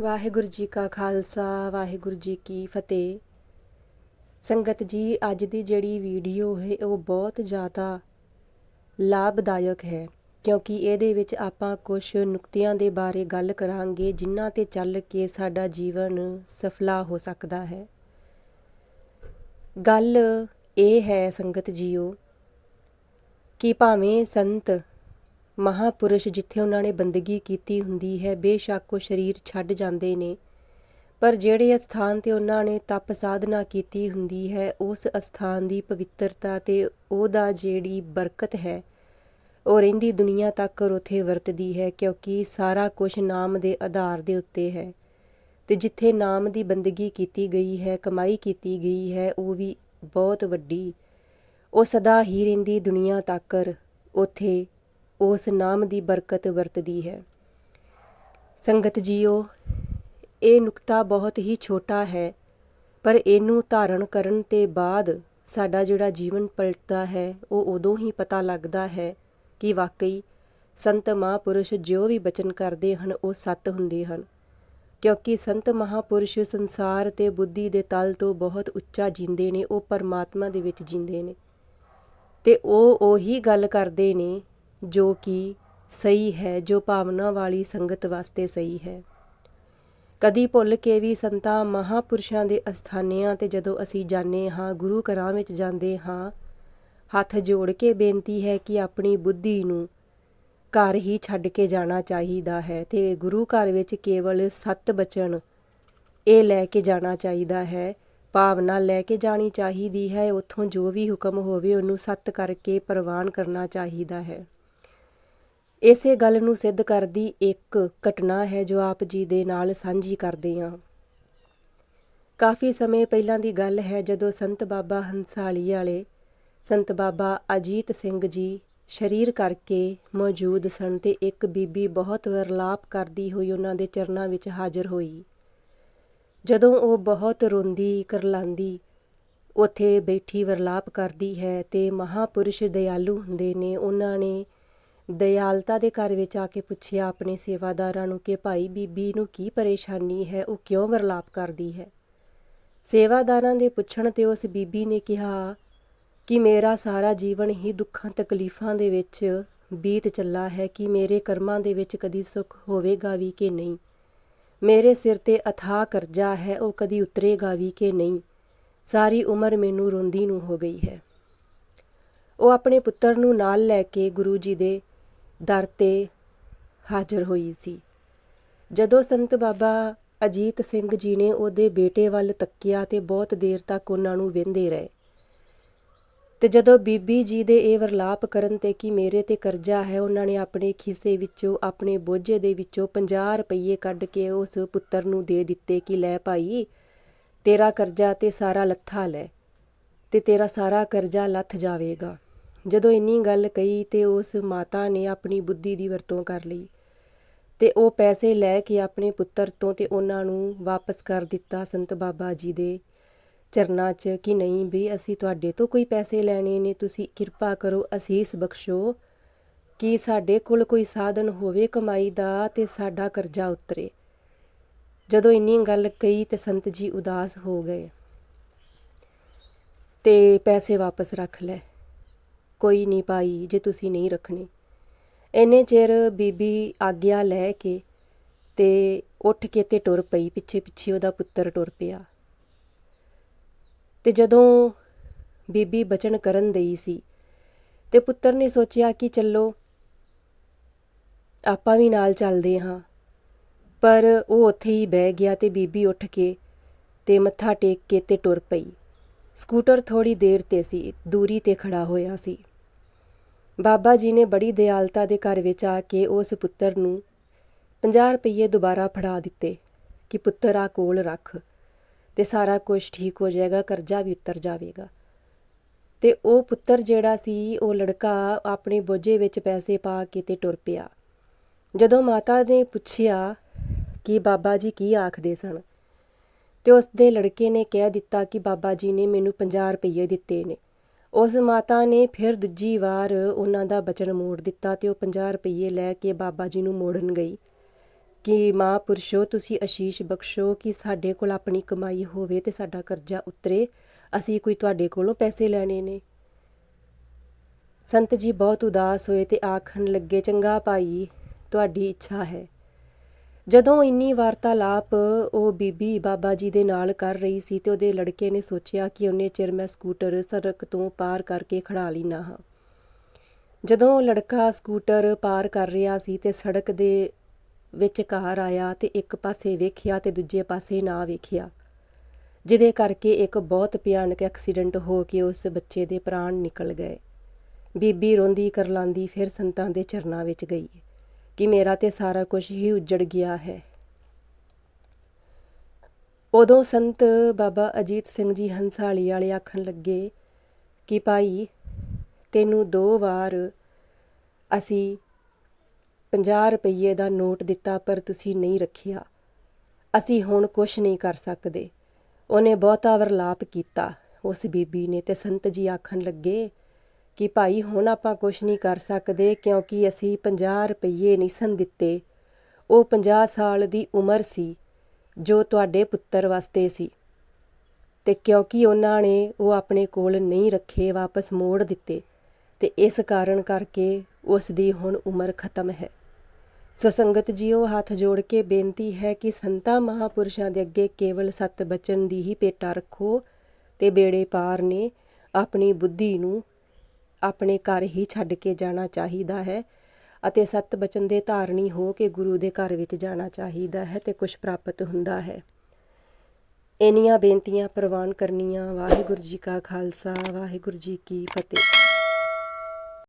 ਵਾਹਿਗੁਰੂ ਜੀ ਕਾ ਖਾਲਸਾ, ਵਾਹਿਗੁਰੂ ਜੀ ਕੀ ਫਤਿਹ। ਸੰਗਤ ਜੀ, ਅੱਜ ਦੀ ਜਿਹੜੀ ਵੀਡੀਓ ਹੈ, ਉਹ ਬਹੁਤ ਜ਼ਿਆਦਾ ਲਾਭਦਾਇਕ ਹੈ, ਕਿਉਂਕਿ ਇਹਦੇ ਵਿੱਚ ਆਪਾਂ ਕੁਝ ਨੁਕਤਿਆਂ ਦੇ ਬਾਰੇ ਗੱਲ ਕਰਾਂਗੇ, ਜਿਨ੍ਹਾਂ ਤੇ ਚੱਲ ਕੇ ਸਾਡਾ ਜੀਵਨ ਸਫਲਾ ਹੋ ਸਕਦਾ ਹੈ। ਗੱਲ ਇਹ ਹੈ ਸੰਗਤ ਜੀਓ, ਕਿ ਭਾਵੇਂ ਸੰਤ ਮਹਾਪੁਰਸ਼ ਜਿੱਥੇ ਉਹਨਾਂ ਨੇ ਬੰਦਗੀ ਕੀਤੀ ਹੁੰਦੀ ਹੈ, ਬੇਸ਼ੱਕ ਉਹ ਸਰੀਰ ਛੱਡ ਜਾਂਦੇ ਨੇ। ਪਰ ਜਿਹੜੇ ਅਸਥਾਨ ਤੇ ਉਹਨਾਂ ਨੇ ਤਪ ਸਾਧਨਾ ਕੀਤੀ ਹੁੰਦੀ ਹੈ, ਉਸ ਅਸਥਾਨ ਦੀ ਪਵਿੱਤਰਤਾ ਤੇ ਉਹਦਾ ਜਿਹੜੀ ਬਰਕਤ ਹੈ, ਉਹ ਰਹਿੰਦੀ ਦੁਨੀਆ ਤੱਕ ਉਥੇ ਵਰਤਦੀ ਹੈ, ਕਿਉਂਕਿ ਸਾਰਾ ਕੁਝ ਨਾਮ ਦੇ ਆਧਾਰ ਦੇ ਉੱਤੇ ਹੈ। ਤੇ ਜਿੱਥੇ ਨਾਮ ਦੀ ਬੰਦਗੀ ਕੀਤੀ ਗਈ ਹੈ, ਕਮਾਈ ਕੀਤੀ ਗਈ ਹੈ, ਉਹ ਵੀ ਬਹੁਤ ਵੱਡੀ। ਉਹ ਸਦਾ ਹੀ ਰਹਿੰਦੀ ਦੁਨੀਆ ਤੱਕ, ਉਥੇ ਉਸ ਨਾਮ ਦੀ ਬਰਕਤ ਵਰਤਦੀ ਹੈ। ਸੰਗਤ ਜੀਓ, ਇਹ ਨੁਕਤਾ ਬਹੁਤ ਹੀ ਛੋਟਾ ਹੈ, ਪਰ ਇਹਨੂੰ ਧਾਰਨ ਕਰਨ ਤੇ ਬਾਅਦ ਸਾਡਾ ਜਿਹੜਾ ਜੀਵਨ ਪਲਟਦਾ ਹੈ, ਉਹ ਉਦੋਂ ਹੀ ਪਤਾ ਲੱਗਦਾ ਹੈ ਕਿ ਵਾਕਈ ਸੰਤ ਮਹਾਪੁਰਸ਼ ਜੋ ਵੀ ਬਚਨ ਕਰਦੇ ਹਨ, ਉਹ ਸੱਤ ਹੁੰਦੇ ਹਨ। ਕਿਉਂਕਿ ਸੰਤ ਮਹਾਪੁਰਸ਼ ਸੰਸਾਰ ਤੇ ਬੁੱਧੀ ਦੇ ਤਲ ਤੋਂ ਬਹੁਤ ਉੱਚਾ ਜਿੰਦੇ ਨੇ, ਉਹ ਪਰਮਾਤਮਾ ਦੇ ਵਿੱਚ ਜਿੰਦੇ ਨੇ। ਤੇ ਉਹ ਉਹੀ ਗੱਲ ਕਰਦੇ ਨੇ ਜੋ ਕਿ ਸਹੀ ਹੈ, ਜੋ ਭਾਵਨਾ ਵਾਲੀ ਸੰਗਤ ਵਾਸਤੇ ਸਹੀ ਹੈ। ਕਦੀ ਭੁੱਲ ਕੇ ਵੀ ਸੰਤਾਂ ਮਹਾਪੁਰਸ਼ਾਂ ਦੇ ਅਸਥਾਨਿਆਂ ਤੇ ਜਦੋਂ ਅਸੀਂ ਜਾਂਦੇ ਹਾਂ, ਗੁਰੂ ਘਰਾਂ ਵਿੱਚ ਜਾਂਦੇ ਹਾਂ, ਹੱਥ ਜੋੜ ਕੇ ਬੇਨਤੀ ਹੈ ਕਿ ਆਪਣੀ ਬੁੱਧੀ ਨੂੰ ਘਰ ਹੀ ਛੱਡ ਕੇ ਜਾਣਾ ਚਾਹੀਦਾ ਹੈ ਤੇ ਗੁਰੂ ਘਰ ਵਿੱਚ ਕੇਵਲ ਸੱਤ ਬਚਨ ਇਹ ਲੈ ਕੇ ਜਾਣਾ ਚਾਹੀਦਾ ਹੈ। ਭਾਵਨਾ ਲੈ ਕੇ ਜਾਣੀ ਚਾਹੀਦੀ ਹੈ, ਉੱਥੋਂ ਜੋ ਵੀ ਹੁਕਮ ਹੋਵੇ ਉਹਨੂੰ ਸੱਤ ਕਰਕੇ ਪ੍ਰਵਾਨ ਕਰਨਾ ਚਾਹੀਦਾ ਹੈ। ਇਸੇ ਗੱਲ ਨੂੰ ਸਿੱਧ ਕਰਦੀ ਇੱਕ ਘਟਨਾ ਹੈ ਜੋ ਆਪ ਜੀ ਦੇ ਨਾਲ ਸਾਂਝੀ ਕਰਦੇ ਹਾਂ। ਕਾਫੀ ਸਮੇਂ ਪਹਿਲਾਂ ਦੀ ਗੱਲ ਹੈ ਜਦੋਂ ਸੰਤ ਬਾਬਾ ਹੰਸਾਲੀ ਵਾਲੇ ਸੰਤ ਬਾਬਾ ਅਜੀਤ ਸਿੰਘ ਜੀ ਸ਼ਰੀਰ ਕਰਕੇ ਮੌਜੂਦ ਸਨ ਤੇ ਇੱਕ ਬੀਬੀ ਬਹੁਤ ਵਰਲਾਪ ਕਰਦੀ ਹੋਈ ਉਹਨਾਂ ਦੇ ਚਰਨਾਂ ਵਿੱਚ ਹਾਜ਼ਰ ਹੋਈ। ਜਦੋਂ ਉਹ ਬਹੁਤ ਰੋਂਦੀ, ਕਰਲਾਂਦੀ, ਉੱਥੇ ਬੈਠੀ ਵਰਲਾਪ ਕਰਦੀ ਹੈ ਤੇ ਮਹਾਪੁਰਸ਼ ਦਇਆਲੂ ਹੁੰਦੇ ਨੇ, ਉਹਨਾਂ ਨੇ ਦਇਆਲਤਾ ਦੇ ਘਰ ਵਿੱਚ ਆ ਕੇ ਪੁੱਛਿਆ ਆਪਣੇ ਸੇਵਾਦਾਰਾਂ ਨੂੰ ਕਿ ਭਾਈ ਬੀਬੀ ਨੂੰ ਕੀ ਪਰੇਸ਼ਾਨੀ ਹੈ, ਉਹ ਕਿਉਂ ਵਰਲਾਪ ਕਰਦੀ ਹੈ? ਸੇਵਾਦਾਰਾਂ ਦੇ ਪੁੱਛਣ ਤੇ ਉਸ ਬੀਬੀ ਨੇ ਕਿਹਾ ਕਿ ਮੇਰਾ ਸਾਰਾ ਜੀਵਨ ਹੀ ਦੁੱਖਾਂ, ਤਕਲੀਫਾਂ ਦੇ ਵਿੱਚ ਬੀਤ ਚੱਲਾ ਹੈ, ਕਿ ਮੇਰੇ ਕਰਮਾਂ ਦੇ ਵਿੱਚ ਕਦੀ ਸੁੱਖ ਹੋਵੇਗਾ ਵੀ ਕਿ ਨਹੀਂ। ਮੇਰੇ ਸਿਰ ਤੇ ਅਥਾਹ ਕਰਜ਼ਾ ਹੈ, ਉਹ ਕਦੀ ਉਤਰੇਗਾ ਵੀ ਕਿ ਨਹੀਂ। ਸਾਰੀ ਉਮਰ ਮੈਨੂੰ ਰੋਂਦੀ ਨੂੰ ਹੋ ਗਈ ਹੈ। ਉਹ ਆਪਣੇ ਪੁੱਤਰ ਨੂੰ ਨਾਲ ਲੈ ਕੇ ਗੁਰੂ ਜੀ ਦੇ ਦਰ ਤੇ ਹਾਜ਼ਰ ਹੋਈ ਸੀ। ਜਦੋਂ ਸੰਤ ਬਾਬਾ ਅਜੀਤ ਸਿੰਘ ਜੀ ਨੇ ਉਹਦੇ ਬੇਟੇ ਵੱਲ ਤੱਕਿਆ ਤੇ ਬਹੁਤ ਦੇਰ ਤੱਕ ਉਹਨਾਂ ਨੂੰ ਵੇਂਦੇ ਰਹੇ ਤੇ ਜਦੋਂ ਬੀਬੀ ਜੀ ਦੇ ਇਹ ਵਰਲਾਪ ਕਰਨ ਤੇ ਕਿ ਮੇਰੇ ਤੇ ਕਰਜ਼ਾ ਹੈ, ਉਹਨਾਂ ਨੇ ਆਪਣੇ ਖਿੱਸੇ ਵਿੱਚੋਂ, ਆਪਣੇ ਬੋਝੇ ਦੇ ਵਿੱਚੋਂ 50 ਰੁਪਏ ਕੱਢ ਕੇ ਉਸ ਪੁੱਤਰ ਨੂੰ ਦੇ ਦਿੱਤੇ ਕਿ ਲੈ ਭਾਈ, ਤੇਰਾ ਕਰਜ਼ਾ ਤੇ ਸਾਰਾ ਲੱਥਾ ਲੈ ਤੇ ਤੇਰਾ ਸਾਰਾ ਕਰਜ਼ਾ ਲੱਥ ਜਾਵੇਗਾ। ਜਦੋਂ ਇੰਨੀ ਗੱਲ ਕਹੀ ਤੇ ਉਸ ਮਾਤਾ ਨੇ ਆਪਣੀ ਬੁੱਧੀ ਦੀ ਵਰਤੋਂ ਕਰ ਲਈ ਤੇ ਉਹ ਪੈਸੇ ਲੈ ਕੇ ਆਪਣੇ ਪੁੱਤਰ ਤੋਂ ਤੇ ਉਹਨਾਂ ਨੂੰ ਵਾਪਸ ਕਰ ਦਿੱਤਾ ਸੰਤ ਬਾਬਾ ਜੀ ਦੇ ਚਰਨਾਂ 'ਚ ਕਿ ਨਹੀਂ ਵੀ ਅਸੀਂ ਤੁਹਾਡੇ ਤੋਂ ਕੋਈ ਪੈਸੇ ਲੈਣੇ ਨੇ, ਤੁਸੀਂ ਕਿਰਪਾ ਕਰੋ, ਅਸੀਸ ਬਖਸ਼ੋ ਕਿ ਸਾਡੇ ਕੋਲ ਕੋਈ ਸਾਧਨ ਹੋਵੇ ਕਮਾਈ ਦਾ ਤੇ ਸਾਡਾ ਕਰਜ਼ਾ ਉਤਰੇ। ਜਦੋਂ ਇੰਨੀ ਗੱਲ ਕਹੀ ਤੇ ਸੰਤ ਜੀ ਉਦਾਸ ਹੋ ਗਏ ਤੇ ਪੈਸੇ ਵਾਪਸ ਰੱਖ ਲੈ ਕੋਈ ਨਹੀਂ ਪਾਈ ਜੇ ਤੁਸੀਂ ਨਹੀਂ ਰੱਖਣੇ। ਇੰਨੇ ਚਿਰ ਬੀਬੀ ਆਗਿਆ ਲੈ ਕੇ ਤੇ ਉੱਠ ਕੇ ਤੇ ਟੁਰ ਪਈ ਪਿੱਛੇ ਪਿੱਛੇ ਉਹਦਾ ਪੁੱਤਰ ਟੁਰ ਪਿਆ। ਤੇ ਜਦੋਂ ਬੀਬੀ ਬਚਨ ਕਰਨ ਦਈ ਸੀ ਤੇ ਪੁੱਤਰ ਨੇ ਸੋਚਿਆ ਕਿ ਚੱਲੋ, ਆਪਾਂ ਵੀ ਨਾਲ ਚੱਲਦੇ ਹਾਂ। ਪਰ ਉਹ ਉੱਥੇ ਹੀ ਬਹਿ ਗਿਆ ਤੇ ਬੀਬੀ ਉੱਠ ਕੇ ਤੇ ਮੱਥਾ ਟੇਕ ਕੇ ਤੇ ਟੁਰ ਪਈ। ਸਕੂਟਰ ਥੋੜੀ ਦੇਰ ਤੇ ਸੀ, ਦੂਰੀ ਤੇ ਖੜਾ ਹੋਇਆ ਸੀ। ਬਾਬਾ ਜੀ ਨੇ ਬੜੀ ਦਿਆਲਤਾ ਦੇ ਘਰ ਵਿੱਚ ਆ ਕੇ ਉਸ ਪੁੱਤਰ ਨੂੰ 50 ਰੁਪਏ ਦੁਬਾਰਾ ਫੜਾ ਦਿੱਤੇ ਕਿ ਪੁੱਤਰ ਆ ਕੋਲ ਰੱਖ ਤੇ ਸਾਰਾ ਕੁਝ ਠੀਕ ਹੋ ਜਾਏਗਾ, ਕਰਜ਼ਾ ਵੀ ਉਤਰ ਜਾਵੇਗਾ। ਤੇ ਉਹ ਪੁੱਤਰ ਜਿਹੜਾ ਸੀ, ਉਹ ਲੜਕਾ ਆਪਣੇ ਬੋਝੇ ਵਿੱਚ ਪੈਸੇ ਪਾ ਕੇ ਤੇ ਟੁਰ ਪਿਆ। ਜਦੋਂ ਮਾਤਾ ਨੇ ਪੁੱਛਿਆ ਕਿ ਬਾਬਾ ਜੀ ਕੀ ਆਖਦੇ ਸਨ, ਤੇ ਉਸ ਦੇ ਲੜਕੇ ਨੇ ਕਹਿ ਦਿੱਤਾ ਕਿ ਬਾਬਾ ਜੀ ਨੇ ਮੈਨੂੰ 50 ਰੁਪਏ ਦਿੱਤੇ ਨੇ। ਉਸ ਮਾਤਾ ਨੇ ਫਿਰ ਦੂਜੀ ਵਾਰ ਉਹਨਾਂ ਦਾ ਬਚਨ ਮੋੜ ਦਿੱਤਾ ਤੇ ਉਹ 50 ਰੁਪਏ ਲੈ ਕੇ ਬਾਬਾ ਜੀ ਨੂੰ ਮੋੜਨ ਗਈ ਕਿ ਮਹਾਂਪੁਰਸ਼ੋ ਤੁਸੀਂ ਅਸ਼ੀਸ਼ ਬਖਸ਼ੋ ਕਿ ਸਾਡੇ ਕੋਲ ਆਪਣੀ ਕਮਾਈ ਹੋਵੇ ਤੇ ਸਾਡਾ ਕਰਜ਼ਾ ਉਤਰੇ। ਅਸੀਂ ਕੋਈ ਤੁਹਾਡੇ ਕੋਲੋਂ ਪੈਸੇ ਲੈਣੇ ਨੇ। ਸੰਤ ਜੀ ਬਹੁਤ ਉਦਾਸ ਹੋਏ ਤੇ ਆਖਣ ਲੱਗੇ, ਚੰਗਾ ਭਾਈ, ਤੁਹਾਡੀ ਇੱਛਾ ਹੈ। ਜਦੋਂ ਇੰਨੀ ਵਾਰਤਾਲਾਪ ਉਹ ਬੀਬੀ ਬਾਬਾ ਜੀ ਦੇ ਨਾਲ ਕਰ ਰਹੀ ਸੀ ਤੇ ਉਹਦੇ ਲੜਕੇ ਨੇ ਸੋਚਿਆ ਕਿ ਉਹਨੇ ਚਿਰ ਮੈਂ ਸਕੂਟਰ ਸੜਕ ਤੋਂ ਪਾਰ ਕਰਕੇ ਖੜਾ ਲੈਣਾ ਹਾਂ। ਜਦੋਂ ਲੜਕਾ ਸਕੂਟਰ ਪਾਰ ਕਰ ਰਿਹਾ ਸੀ ਤੇ ਸੜਕ ਦੇ ਵਿੱਚ ਕਾਰ ਆਇਆ ਤੇ ਇੱਕ ਪਾਸੇ ਵੇਖਿਆ ਤੇ ਦੂਜੇ ਪਾਸੇ ਨਾ ਵੇਖਿਆ, ਜਿਹਦੇ ਕਰਕੇ ਇੱਕ ਬਹੁਤ ਭਿਆਨਕ ਐਕਸੀਡੈਂਟ ਹੋ ਕੇ ਉਸ ਬੱਚੇ ਦੇ ਪ੍ਰਾਣ ਨਿਕਲ ਗਏ। ਬੀਬੀ ਰੋਂਦੀ ਕਰਲਾਂਦੀ ਫਿਰ ਸੰਤਾਂ ਦੇ ਚਰਨਾਂ ਵਿੱਚ ਗਈ। ਕਿ ਮੇਰਾ ਤੇ ਸਾਰਾ ਕੁਝ ਹੀ ਉੱਜੜ ਗਿਆ ਹੈ। ਉਦੋਂ ਸੰਤ ਬਾਬਾ ਅਜੀਤ ਸਿੰਘ ਜੀ ਹੰਸਾਲੀ ਵਾਲੇ ਆਖਣ ਲੱਗੇ ਕਿ ਭਾਈ, ਤੈਨੂੰ ਦੋ ਵਾਰ ਅਸੀਂ 50 ਰੁਪਏ ਦਾ ਨੋਟ ਦਿੱਤਾ ਪਰ ਤੁਸੀਂ ਨਹੀਂ ਰੱਖਿਆ। ਅਸੀਂ ਹੁਣ ਕੁਝ ਨਹੀਂ ਕਰ ਸਕਦੇ। ਉਹਨੇ ਬਹੁਤਾ ਵਰਲਾਪ ਕੀਤਾ। ਉਸ ਬੀਬੀ ਨੇ ਤੇ ਸੰਤ ਜੀ ਆਖਣ ਲੱਗੇ ਕਿ ਭਾਈ ਹੁਣ ਆਪਾਂ ਕੁਝ ਨਹੀਂ ਕਰ ਸਕਦੇ ਕਿਉਂਕਿ ਅਸੀਂ 50 ਰੁਪਏ ਨਹੀਂ ਸਨ ਦਿੱਤੇ। ਉਹ 50 ਸਾਲ ਦੀ ਉਮਰ ਸੀ ਜੋ ਤੁਹਾਡੇ ਪੁੱਤਰ ਵਾਸਤੇ ਸੀ ਤੇ ਕਿਉਂਕਿ ਉਹਨਾਂ ਨੇ ਉਹ ਆਪਣੇ ਕੋਲ ਨਹੀਂ ਰੱਖੇ, ਵਾਪਸ ਮੋੜ ਦਿੱਤੇ ਤੇ ਇਸ ਕਾਰਨ ਕਰਕੇ ਉਸ ਦੀ ਹੁਣ ਉਮਰ ਖਤਮ ਹੈ। ਸੋ ਸੰਗਤ ਜੀਓ, ਹੱਥ ਜੋੜ ਕੇ ਬੇਨਤੀ ਹੈ ਕਿ ਸੰਤਾਂ ਮਹਾਪੁਰਸ਼ਾਂ ਦੇ ਅੱਗੇ ਕੇਵਲ ਸਤ ਬਚਨ ਦੀ ਹੀ ਪੇਟਾ ਰੱਖੋ ਤੇ ਬੇੜੇ ਪਾਰ ਨੇ, ਆਪਣੀ ਬੁੱਧੀ ਨੂੰ ਆਪਣੇ ਘਰ ਹੀ ਛੱਡ ਕੇ ਜਾਣਾ ਚਾਹੀਦਾ ਹੈ ਅਤੇ ਸਤ ਬਚਨ ਦੇ ਧਾਰਨੀ ਹੋ ਕੇ ਗੁਰੂ ਦੇ ਘਰ ਵਿੱਚ ਜਾਣਾ ਚਾਹੀਦਾ ਹੈ ਤੇ ਕੁਝ ਪ੍ਰਾਪਤ ਹੁੰਦਾ ਹੈ। ਇੰਨੀਆਂ ਬੇਨਤੀਆਂ ਪ੍ਰਵਾਨ ਕਰਨੀਆਂ। ਵਾਹਿਗੁਰੂ ਜੀ ਕਾ ਖਾਲਸਾ, ਵਾਹਿਗੁਰੂ ਜੀ ਕੀ ਫਤਿਹ।